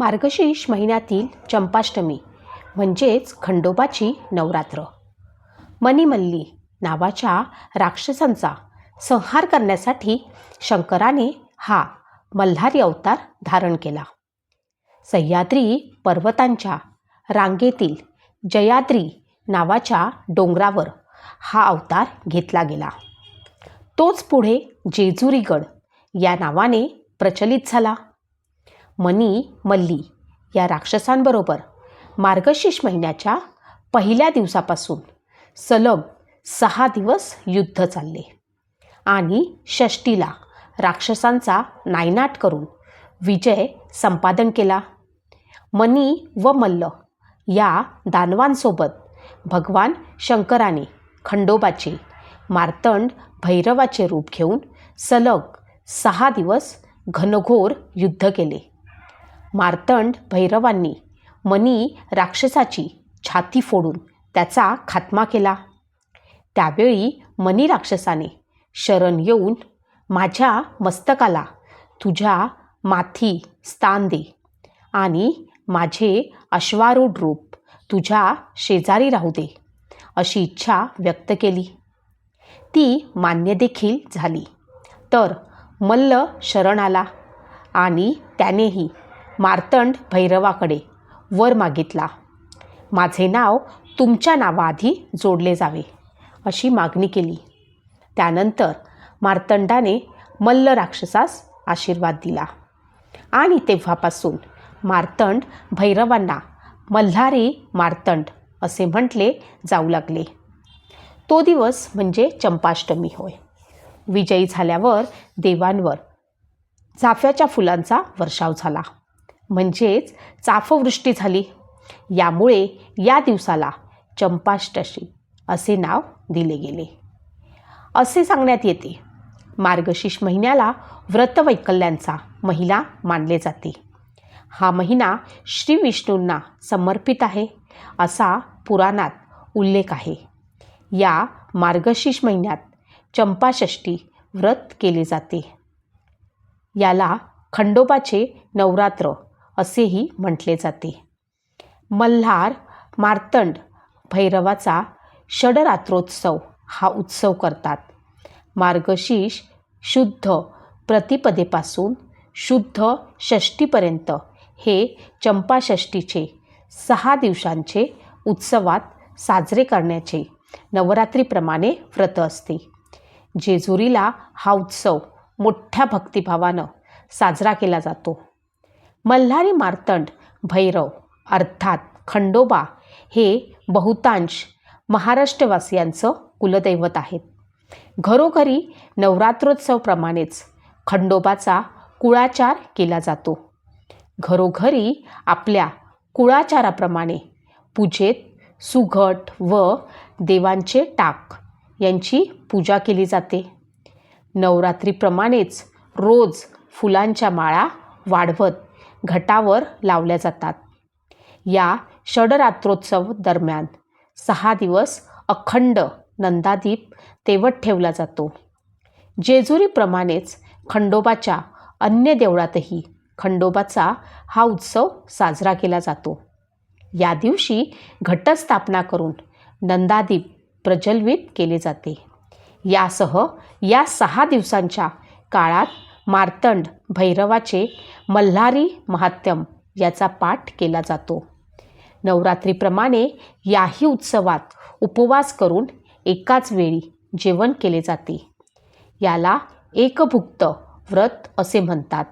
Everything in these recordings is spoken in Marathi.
मार्गशीर्ष महिन्यातील चंपाष्टमी म्हणजेच खंडोबाची नवरात्र. मणिमल्ली नावाच्या राक्षसांचा संहार करण्यासाठी शंकराने हा मल्हारी अवतार धारण केला. सह्याद्री पर्वतांच्या रांगेतील जयाद्री नावाच्या डोंगरावर हा अवतार घेतला गेला. तोच पुढे जेजुरीगड या नावाने प्रचलित झाला. मनी मल्ली या राक्षसांबरोबर मार्गशीर्ष महिन्याच्या पहिल्या दिवसापासून सलग सहा दिवस युद्ध चालले आणि षष्टीला राक्षसांचा नायनाट करून विजय संपादन केला. मनी व मल्ल या दानवांसोबत भगवान शंकराने खंडोबाचे मार्तंड भैरवाचे रूप घेऊन सलग सहा दिवस घनघोर युद्ध केले. मार्तंड भैरवांनी मनी राक्षसाची छाती फोडून त्याचा खात्मा केला. त्यावेळी मनी राक्षसाने शरण येऊन माझ्या मस्तकाला तुझ्या माथी स्थान दे आणि माझे अश्वारूढ रूप तुझ्या शेजारी राहू दे अशी इच्छा व्यक्त केली. ती मान्य देखील झाली. तर मल्ल शरण आला आणि त्यानेही मार्तंड भैरवाकडे वर मागितला. माझे नाव तुमच्या नावाआधी जोडले जावे अशी मागणी केली. त्यानंतर मार्तंडाने मल्ल राक्षसास आशीर्वाद दिला. आणि तेव्हापासून मार्तंड भैरवांना मल्हारी मार्तंड असे म्हटले जाऊ लागले. तो दिवस म्हणजे चंपाष्टमी होय. विजयी झाल्यावर देवांवर चाफ्याच्या फुलांचा वर्षाव झाला. म्हणजेच चाफवृष्टी झाली. यामुळे या दिवसाला चंपाष्टशी असे नाव दिले गेले. असे सांगण्यात येते. मार्गशीर्ष महिन्याला व्रतवैकल्यांचा महिला मानले जाते. हा महिना श्री विष्णूंना समर्पित आहे असा पुराणात उल्लेख आहे. या मार्गशीर्ष महिन्यात चंपाषष्ठी व्रत केले जाते. याला खंडोबाचे नवरात्र असेही म्हटले जाते. मल्हार मार्तंड भैरवाचा षडरात्रोत्सव हा उत्सव करतात. मार्गशीर्ष शुद्ध प्रतिपदेपासून शुद्ध षष्टीपर्यंत हे चंपाषष्टीचे सहा दिवसांचे उत्सवात साजरे करण्याचे नवरात्रीप्रमाणे व्रत असते. जेजुरीला हा उत्सव मोठ्या भक्तिभावानं साजरा केला जातो. मल्हारी मार्तंड भैरव अर्थात खंडोबा हे बहुतांश महाराष्ट्रवासियांचं कुलदैवत आहेत. घरोघरी नवरात्रोत्सवप्रमाणेच खंडोबाचा कुळाचार केला जातो. घरोघरी आपल्या कुळाचाराप्रमाणे पूजेत सुघट व देवांचे टाक यांची पूजा केली जाते. नवरात्रीप्रमाणेच रोज फुलांच्या माळा वाढवत घटावर लावल्या जातात. या षडरात्रोत्सव दरम्यान सहा दिवस अखंड नंदादीप तेवत ठेवला जातो. जेजुरीप्रमाणेच खंडोबाच्या अन्य देवळातही खंडोबाचा हा उत्सव साजरा केला जातो. या दिवशी घटस्थापना करून नंदादीप प्रज्वलित केले जाते. यासह या सहा दिवसांच्या काळात मार्तंड भैरवाचे मल्हारी महात्म याचा पाठ केला जातो. नवरात्रीप्रमाणे याही उत्सवात उपवास करून एकाच वेळी जेवण केले जाते. याला एकभुक्त व्रत असे म्हणतात.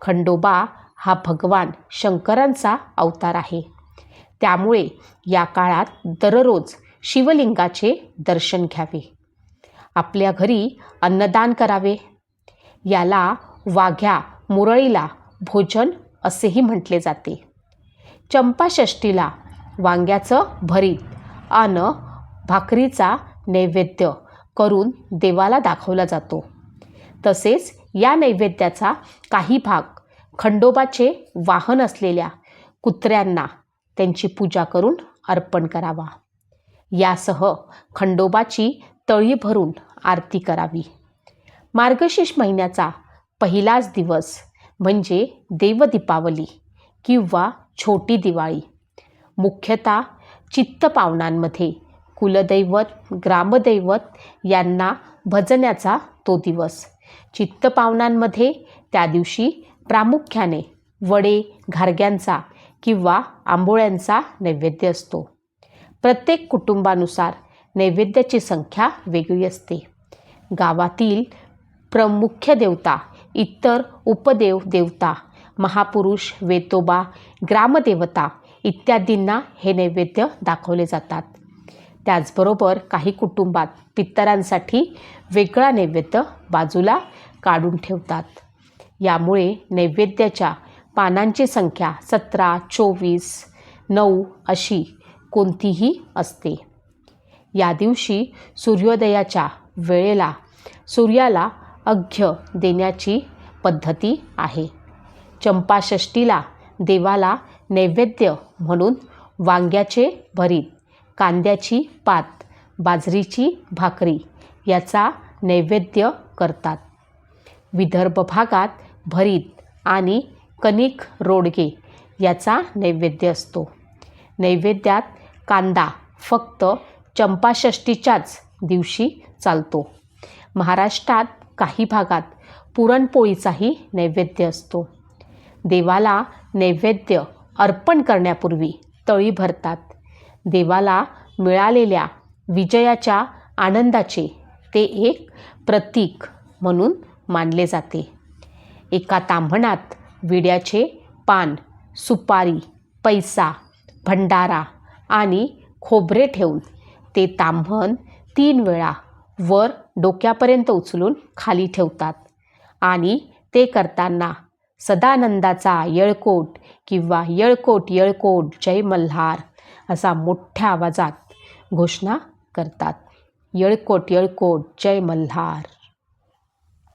खंडोबा हा भगवान शंकरांचा अवतार आहे. त्यामुळे या काळात दररोज शिवलिंगाचे दर्शन घ्यावे. आपल्या घरी अन्नदान करावे. याला वाघ्या मुरळीला भोजन असेही म्हटले जाते. चंपाषष्टीला वांग्याचं भरीत अन भाकरीचा नैवेद्य करून देवाला दाखवला जातो. तसेच या नैवेद्याचा काही भाग खंडोबाचे वाहन असलेल्या कुत्र्यांना त्यांची पूजा करून अर्पण करावा. यासह खंडोबाची तळी भरून आरती करावी. मार्गशीर्ष महिन्याचा पहिलाच दिवस म्हणजे देवदीपावली किंवा छोटी दिवाळी. मुख्यतः चित्तपावनांमध्ये कुलदैवत ग्रामदैवत यांना भजण्याचा तो दिवस. चित्तपावनांमध्ये त्या दिवशी प्रामुख्याने वडे घारग्यांचा किंवा आंबोळ्यांचा नैवेद्य असतो. प्रत्येक कुटुंबानुसार नैवेद्याची संख्या वेगळी असते. गावातील प्रमुख्य देवता इतर उपदेव देवता महापुरुष वेतोबा ग्रामदेवता इत्यादींना हे नैवेद्य दाखवले जातात. त्याचबरोबर काही कुटुंबात पित्तरांसाठी वेगळा नैवेद्य बाजूला काढून ठेवतात. यामुळे नैवेद्याच्या पानांची संख्या सतरा चोवीस नऊ अशी कोणतीही असते. या दिवशी सूर्योदयाच्या वेळेला सूर्याला अघ्य देण्याची पद्धती आहे. चंपाषष्टीला देवाला नैवेद्य म्हणून वांग्याचे भरीत कांद्याची पात बाजरीची भाकरी याचा नैवेद्य करतात. विदर्भ भागात भरीत आणि कणिक रोडगे याचा नैवेद्य असतो. नैवेद्यात कांदा फक्त चंपाषष्टीच्याच दिवशी चालतो. महाराष्ट्रात काही भागात पुरणपोळीचाही नैवेद्य असतो. देवाला नैवेद्य अर्पण करण्यापूर्वी तळी भरतात. देवाला मिळालेल्या विजयाच्या आनंदाचे ते एक प्रतीक म्हणून मानले जाते. एका तांभणात विड्याचे पान सुपारी पैसा भंडारा आणि खोबरे ठेवून ते तांभण तीन वेळा वर डोक्यापर्यंत उचलून खाली ठेवतात. आणि ते करताना सदानंदाचा येळकोट किंवा येळकोट येळकोट जय मल्हार असा मोठ्या आवाजात घोषणा करतात. येळकोट येळकोट जय मल्हार.